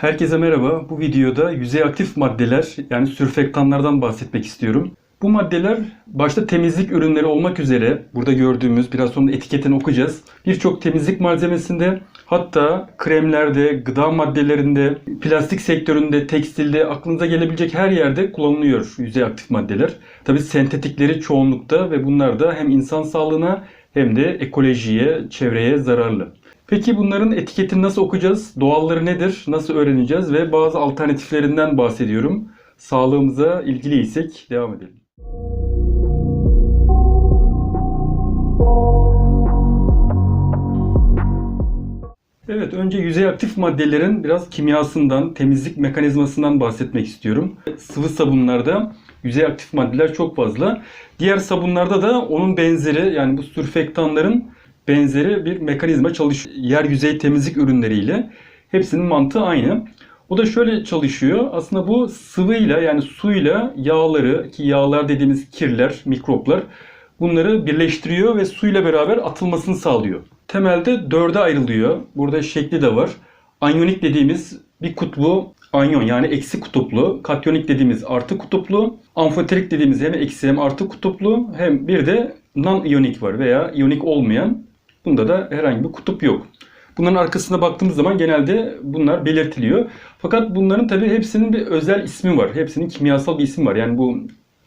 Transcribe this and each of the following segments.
Herkese merhaba. Bu videoda yüzey aktif maddeler yani sürfektanlardan bahsetmek istiyorum. Bu maddeler başta temizlik ürünleri olmak üzere burada gördüğümüz biraz sonra etiketini okuyacağız. Birçok temizlik malzemesinde hatta kremlerde, gıda maddelerinde, plastik sektöründe, tekstilde aklınıza gelebilecek her yerde kullanılıyor yüzey aktif maddeler. Tabi sentetikleri çoğunlukta ve bunlar da hem insan sağlığına hem de ekolojiye, çevreye zararlı. Peki bunların etiketini nasıl okuyacağız? Doğalları nedir? Nasıl öğreneceğiz? Ve bazı alternatiflerinden bahsediyorum. Sağlığımıza ilgiliysek devam edelim. Evet, önce yüzey aktif maddelerin biraz kimyasından, temizlik mekanizmasından bahsetmek istiyorum. Sıvı sabunlarda yüzey aktif maddeler çok fazla. Diğer sabunlarda da onun benzeri yani bu sürfektanların benzeri bir mekanizma çalışıyor. Yer yüzey temizlik ürünleriyle. Hepsinin mantığı aynı. O da şöyle çalışıyor. Aslında bu sıvıyla yani suyla yağları ki yağlar dediğimiz kirler, mikroplar bunları birleştiriyor ve suyla beraber atılmasını sağlıyor. Temelde dörde ayrılıyor. Burada şekli de var. Anyonik dediğimiz bir kutbu anyon yani eksi kutuplu, katyonik dediğimiz artı kutuplu, amfoterik dediğimiz hem eksi hem artı kutuplu hem bir de non-iyonik var veya iyonik olmayan. Bunda da herhangi bir kutup yok. Bunların arkasına baktığımız zaman genelde bunlar belirtiliyor. Fakat bunların tabii hepsinin bir özel ismi var. Hepsinin kimyasal bir ismi var. Yani bu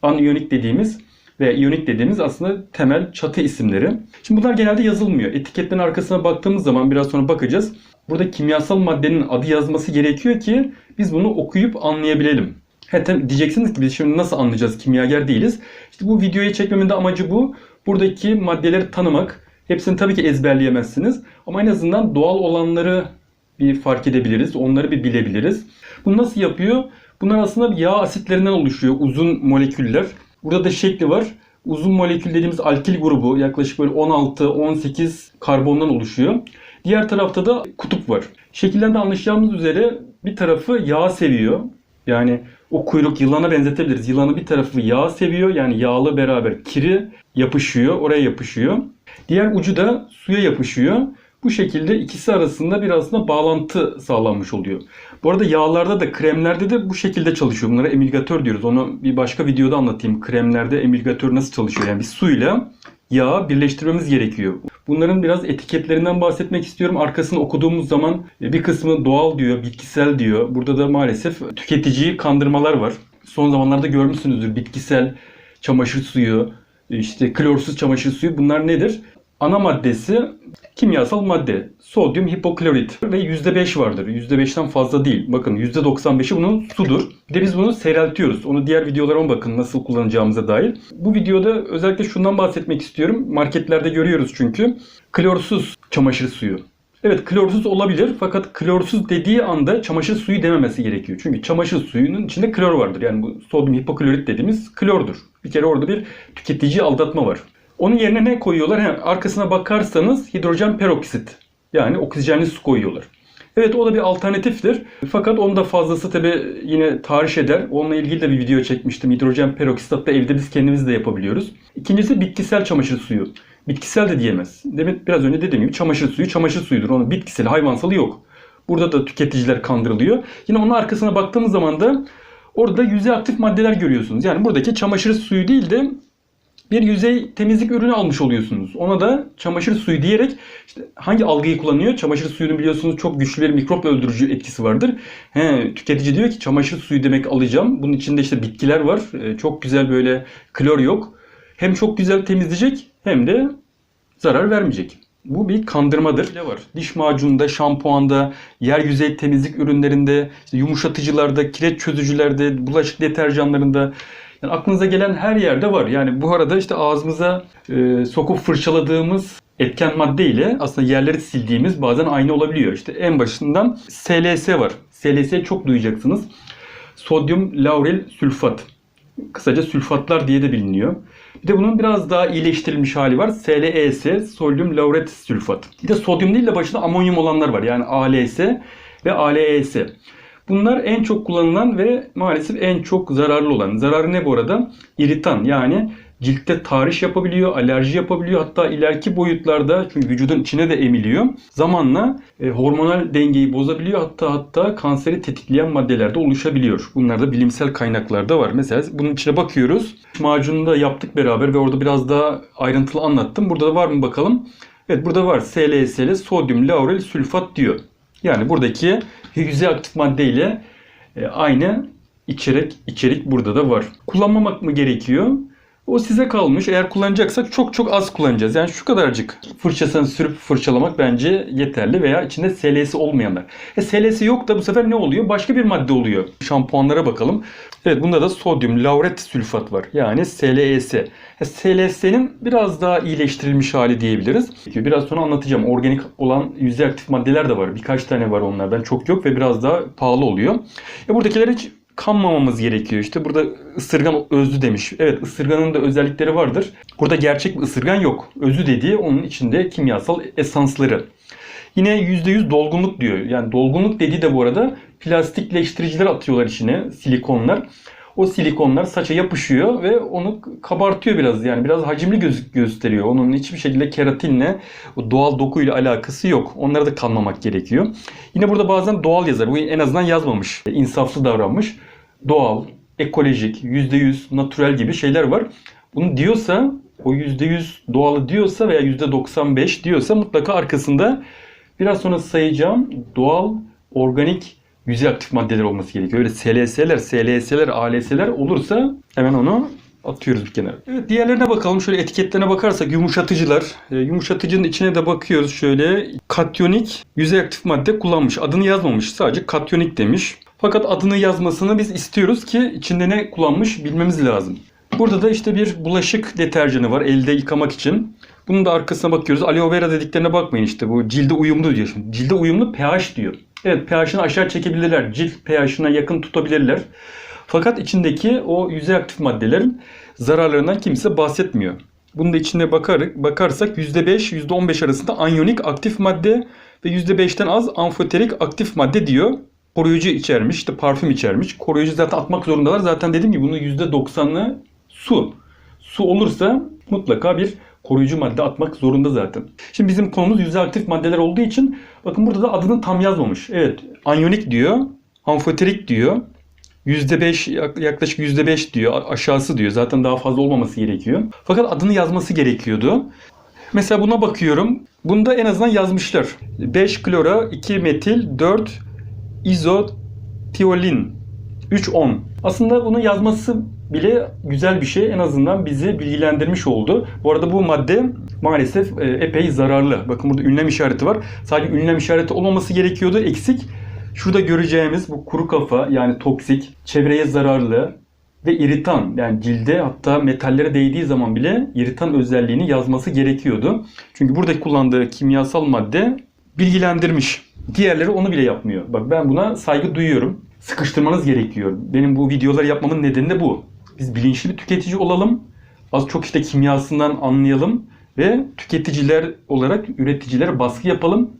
aniyonik dediğimiz ve iyonik dediğimiz aslında temel çatı isimleri. Şimdi bunlar genelde yazılmıyor. Etiketlerin arkasına baktığımız zaman biraz sonra bakacağız. Burada kimyasal maddenin adı yazması gerekiyor ki biz bunu okuyup anlayabilelim. Hatta diyeceksiniz ki biz şimdi nasıl anlayacağız kimyager değiliz. İşte bu videoyu çekmemin de amacı bu. Buradaki maddeleri tanımak. Hepsini tabii ki ezberleyemezsiniz. Ama en azından doğal olanları bir fark edebiliriz. Onları bir bilebiliriz. Bunu nasıl yapıyor? Bunlar aslında yağ asitlerinden oluşuyor. Uzun moleküller. Burada da şekli var. Uzun molekül dediğimiz alkil grubu yaklaşık böyle 16-18 karbondan oluşuyor. Diğer tarafta da kutup var. Şekilden de anlaşacağımız üzere bir tarafı yağ seviyor. Yani o kuyruk yılana benzetebiliriz. Yılanı bir tarafı yağ seviyor. Yani yağlı beraber kiri yapışıyor. Oraya yapışıyor. Diğer ucu da suya yapışıyor. Bu şekilde ikisi arasında bir aslında bağlantı sağlanmış oluyor. Bu arada yağlarda da kremlerde de bu şekilde çalışıyor. Bunlara emilgatör diyoruz. Onu bir başka videoda anlatayım. Kremlerde emilgatör nasıl çalışıyor? Yani bir suyla yağı birleştirmemiz gerekiyor. Bunların biraz etiketlerinden bahsetmek istiyorum. Arkasını okuduğumuz zaman bir kısmı doğal diyor, bitkisel diyor. Burada da maalesef tüketiciyi kandırmalar var. Son zamanlarda görmüşsünüzdür bitkisel çamaşır suyu, işte klorsuz çamaşır suyu bunlar nedir? Ana maddesi kimyasal madde. Sodyum hipoklorit ve %5 vardır. %5'ten fazla değil. Bakın %95'i bunun sudur. Bir de biz bunu seyreltiyoruz. Onu diğer videolarıma bakın nasıl kullanacağımıza dair. Bu videoda özellikle şundan bahsetmek istiyorum. Marketlerde görüyoruz çünkü. Klorsuz çamaşır suyu. Evet klorsuz olabilir fakat klorsuz dediği anda çamaşır suyu dememesi gerekiyor. Çünkü çamaşır suyunun içinde klor vardır. Yani bu sodyum hipoklorit dediğimiz klordur. Bir kere orada bir tüketici aldatma var. Onun yerine ne koyuyorlar? He, arkasına bakarsanız hidrojen peroksit yani oksijenli su koyuyorlar. Evet o da bir alternatiftir. Fakat onun da fazlası tabi yine tahriş eder. Onunla ilgili de bir video çekmiştim. Hidrojen peroksit hatta evde biz kendimiz de yapabiliyoruz. İkincisi bitkisel çamaşır suyu. Bitkisel de diyemez. Demin biraz önce dediğim gibi çamaşır suyu çamaşır suyudur. Onun bitkisel hayvansalı yok. Burada da tüketiciler kandırılıyor. Yine onun arkasına baktığımız zaman da orada yüzey aktif maddeler görüyorsunuz. Yani buradaki çamaşır suyu değil de bir yüzey temizlik ürünü almış oluyorsunuz. Ona da çamaşır suyu diyerek işte hangi algıyı kullanıyor? Çamaşır suyunun biliyorsunuz çok güçlü bir mikrop öldürücü etkisi vardır. He, tüketici diyor ki çamaşır suyu demek alacağım. Bunun içinde işte bitkiler var. Ee, çok güzel böyle klor yok. Hem çok güzel temizleyecek hem de zarar vermeyecek. Bu bir kandırmadır. Var? Diş macununda, şampuanda, yer yüzey temizlik ürünlerinde, işte yumuşatıcılarda, kireç çözücülerde, bulaşık deterjanlarında yani aklınıza gelen her yerde var. Yani bu arada işte ağzımıza e, sokup fırçaladığımız etken madde ile aslında yerleri sildiğimiz bazen aynı olabiliyor. İşte en başından SLS var. SLS çok duyacaksınız. Sodyum lauril sülfat. Kısaca sülfatlar diye de biliniyor. Bir de bunun biraz daha iyileştirilmiş hali var. SLES, sodyum lauret sülfat. Bir de sodyum değil de başında amonyum olanlar var. Yani ALS ve ALES. Bunlar en çok kullanılan ve maalesef en çok zararlı olan. Zararı ne bu arada? İritan yani ciltte tahriş yapabiliyor, alerji yapabiliyor. Hatta ileriki boyutlarda çünkü vücudun içine de emiliyor. Zamanla e, hormonal dengeyi bozabiliyor. Hatta hatta kanseri tetikleyen maddeler de oluşabiliyor. Bunlar da bilimsel kaynaklarda var. Mesela bunun içine bakıyoruz. Macunu da yaptık beraber ve orada biraz daha ayrıntılı anlattım. Burada da var mı bakalım. Evet burada var. SLSL sodyum laurel sülfat diyor. Yani buradaki yüzey aktif madde ile e, aynı içerik içerik burada da var. Kullanmamak mı gerekiyor? O size kalmış. Eğer kullanacaksak çok çok az kullanacağız. Yani şu kadarcık fırçasını sürüp fırçalamak bence yeterli veya içinde SLS olmayanlar. E SLS yok da bu sefer ne oluyor? Başka bir madde oluyor. Şampuanlara bakalım. Evet bunda da sodyum lauret sülfat var. Yani SLS. E, SLS'nin biraz daha iyileştirilmiş hali diyebiliriz. Biraz sonra anlatacağım. Organik olan yüzey aktif maddeler de var. Birkaç tane var onlardan. Çok yok ve biraz daha pahalı oluyor. E buradakiler hiç kanmamamız gerekiyor. İşte burada ısırgan özlü demiş. Evet ısırganın da özellikleri vardır. Burada gerçek bir ısırgan yok. Özü dediği onun içinde kimyasal esansları. Yine %100 dolgunluk diyor. Yani dolgunluk dediği de bu arada plastikleştiriciler atıyorlar içine silikonlar. O silikonlar saça yapışıyor ve onu kabartıyor biraz yani biraz hacimli göz gösteriyor. Onun hiçbir şekilde keratinle o doğal dokuyla alakası yok. Onları da kanmamak gerekiyor. Yine burada bazen doğal yazar. Bu en azından yazmamış. İnsaflı davranmış. Doğal, ekolojik, %100 natürel gibi şeyler var. Bunu diyorsa o %100 doğalı diyorsa veya %95 diyorsa mutlaka arkasında biraz sonra sayacağım doğal, organik yüzey aktif maddeler olması gerekiyor. Öyle SLS'ler, SLS'ler, ALS'ler olursa hemen onu atıyoruz bir kenara. Evet diğerlerine bakalım. Şöyle etiketlerine bakarsak yumuşatıcılar. E, yumuşatıcının içine de bakıyoruz. Şöyle katyonik yüzey aktif madde kullanmış. Adını yazmamış. Sadece katyonik demiş. Fakat adını yazmasını biz istiyoruz ki içinde ne kullanmış bilmemiz lazım. Burada da işte bir bulaşık deterjanı var elde yıkamak için. Bunun da arkasına bakıyoruz. Aloe vera dediklerine bakmayın işte bu cilde uyumlu diyor. Şimdi cilde uyumlu pH diyor. Evet pH'ını aşağı çekebilirler. Cilt pH'ına yakın tutabilirler. Fakat içindeki o yüzey aktif maddelerin zararlarından kimse bahsetmiyor. Bunun da içine bakar, bakarsak %5, %15 arasında anyonik aktif madde ve %5'ten az amfoterik aktif madde diyor. Koruyucu içermiş, işte parfüm içermiş. Koruyucu zaten atmak zorundalar. Zaten dediğim gibi bunun %90'ı su. Su olursa mutlaka bir koruyucu madde atmak zorunda zaten. Şimdi bizim konumuz yüzey aktif maddeler olduğu için bakın burada da adını tam yazmamış. Evet anyonik diyor, amfoterik diyor. %5 yaklaşık %5 diyor aşağısı diyor. Zaten daha fazla olmaması gerekiyor. Fakat adını yazması gerekiyordu. Mesela buna bakıyorum. Bunda en azından yazmışlar. 5 klora, 2 metil, 4 izotiolin, 3 10. Aslında bunu yazması bile güzel bir şey. En azından bizi bilgilendirmiş oldu. Bu arada bu madde maalesef e, epey zararlı. Bakın burada ünlem işareti var. Sadece ünlem işareti olmaması gerekiyordu. Eksik. Şurada göreceğimiz bu kuru kafa yani toksik, çevreye zararlı ve iritan yani cilde hatta metallere değdiği zaman bile iritan özelliğini yazması gerekiyordu. Çünkü burada kullandığı kimyasal madde bilgilendirmiş. Diğerleri onu bile yapmıyor. Bak ben buna saygı duyuyorum. Sıkıştırmanız gerekiyor. Benim bu videoları yapmamın nedeni de bu. Biz bilinçli bir tüketici olalım. Az çok işte kimyasından anlayalım ve tüketiciler olarak üreticilere baskı yapalım.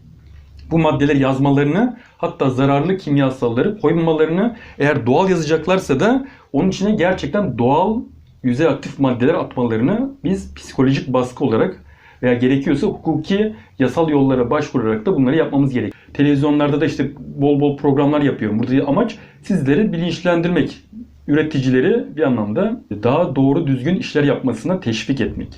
Bu maddeler yazmalarını hatta zararlı kimyasalları koymalarını eğer doğal yazacaklarsa da onun içine gerçekten doğal yüzey aktif maddeler atmalarını biz psikolojik baskı olarak veya gerekiyorsa hukuki yasal yollara başvurarak da bunları yapmamız gerek. Televizyonlarda da işte bol bol programlar yapıyorum. Burada amaç sizleri bilinçlendirmek, üreticileri bir anlamda daha doğru düzgün işler yapmasına teşvik etmek.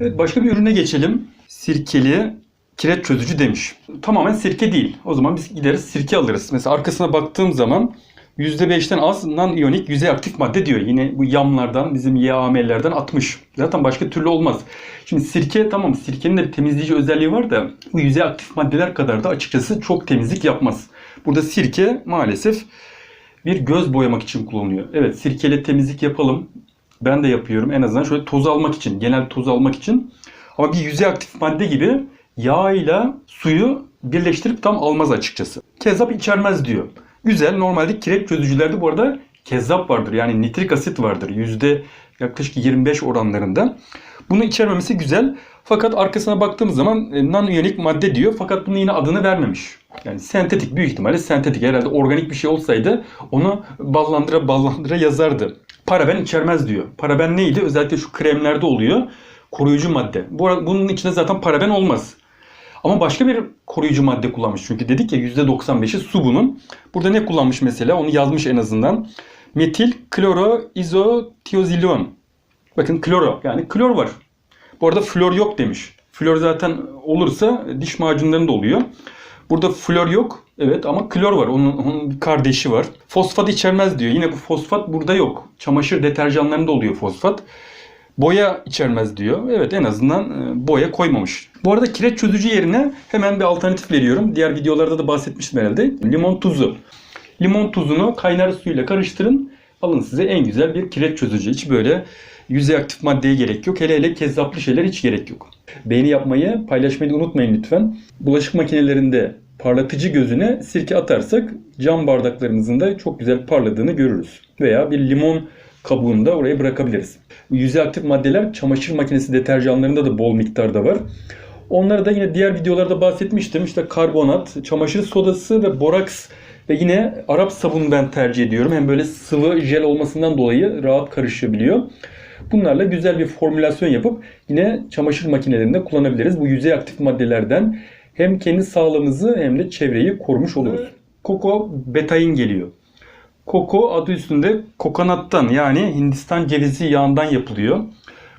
Evet başka bir ürüne geçelim. Sirkeli kireç çözücü demiş. Tamamen sirke değil. O zaman biz gideriz sirke alırız. Mesela arkasına baktığım zaman %5'ten az non-iyonik yüzey aktif madde diyor. Yine bu yamlardan, bizim YAM'lerden atmış. Zaten başka türlü olmaz. Şimdi sirke tamam sirkenin de bir temizleyici özelliği var da bu yüzey aktif maddeler kadar da açıkçası çok temizlik yapmaz. Burada sirke maalesef bir göz boyamak için kullanılıyor. Evet sirkeyle temizlik yapalım. Ben de yapıyorum. En azından şöyle toz almak için, genel toz almak için. Ama bir yüzey aktif madde gibi yağ ile suyu birleştirip tam almaz açıkçası. Kezzap içermez diyor. Güzel. Normalde kireç çözücülerde bu arada kezzap vardır. Yani nitrik asit vardır. Yüzde yaklaşık 25 oranlarında. Bunu içermemesi güzel. Fakat arkasına baktığımız zaman non-iyonik madde diyor. Fakat bunun yine adını vermemiş. Yani sentetik büyük ihtimalle sentetik. Herhalde organik bir şey olsaydı onu ballandıra ballandıra yazardı. paraben içermez diyor. Paraben neydi? Özellikle şu kremlerde oluyor. Koruyucu madde. Bu, bunun içinde zaten paraben olmaz. Ama başka bir koruyucu madde kullanmış. Çünkü dedik ya %95'i su bunun. Burada ne kullanmış mesela? Onu yazmış en azından. Metil kloro izotiazolon. Bakın kloro yani klor var. Bu arada flor yok demiş. Flor zaten olursa diş macunlarında oluyor. Burada flor yok. Evet ama klor var. Onun, onun bir kardeşi var. Fosfat içermez diyor. Yine bu fosfat burada yok. Çamaşır deterjanlarında oluyor fosfat. Boya içermez diyor. Evet en azından e, boya koymamış. Bu arada kireç çözücü yerine hemen bir alternatif veriyorum. Diğer videolarda da bahsetmiştim herhalde. Limon tuzu. Limon tuzunu kaynar suyla karıştırın. Alın size en güzel bir kireç çözücü. Hiç böyle yüzey aktif maddeye gerek yok. Hele hele kezzaplı şeyler hiç gerek yok. Beğeni yapmayı, paylaşmayı unutmayın lütfen. Bulaşık makinelerinde parlatıcı gözüne sirke atarsak cam bardaklarımızın da çok güzel parladığını görürüz. Veya bir limon kabuğunu da oraya bırakabiliriz. Yüzey aktif maddeler çamaşır makinesi deterjanlarında da bol miktarda var. Onları da yine diğer videolarda bahsetmiştim. İşte karbonat, çamaşır sodası ve boraks ve yine Arap sabunu ben tercih ediyorum. Hem böyle sıvı jel olmasından dolayı rahat karışabiliyor. Bunlarla güzel bir formülasyon yapıp yine çamaşır makinelerinde kullanabiliriz. Bu yüzey aktif maddelerden hem kendi sağlığımızı hem de çevreyi korumuş oluruz. Koko betain geliyor. Koko adı üstünde kokonattan yani Hindistan cevizi yağından yapılıyor.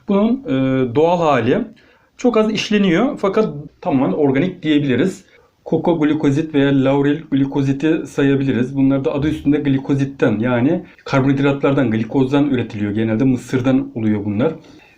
Bunun e, doğal hali çok az işleniyor fakat tamamen organik diyebiliriz. Koko glikozit veya laurel glikoziti sayabiliriz. Bunlar da adı üstünde glikozitten yani karbonhidratlardan, glikozdan üretiliyor. Genelde mısırdan oluyor bunlar.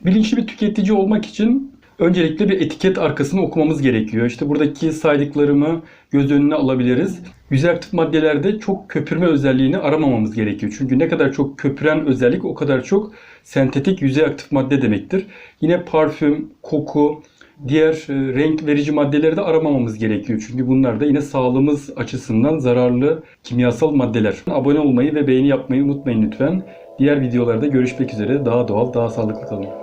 Bilinçli bir tüketici olmak için öncelikle bir etiket arkasını okumamız gerekiyor. İşte buradaki saydıklarımı göz önüne alabiliriz. Yüzey aktif maddelerde çok köpürme özelliğini aramamamız gerekiyor. Çünkü ne kadar çok köpüren özellik o kadar çok sentetik yüzey aktif madde demektir. Yine parfüm, koku, diğer e, renk verici maddeleri de aramamamız gerekiyor. Çünkü bunlar da yine sağlığımız açısından zararlı kimyasal maddeler. Abone olmayı ve beğeni yapmayı unutmayın lütfen. Diğer videolarda görüşmek üzere. Daha doğal, daha sağlıklı kalın.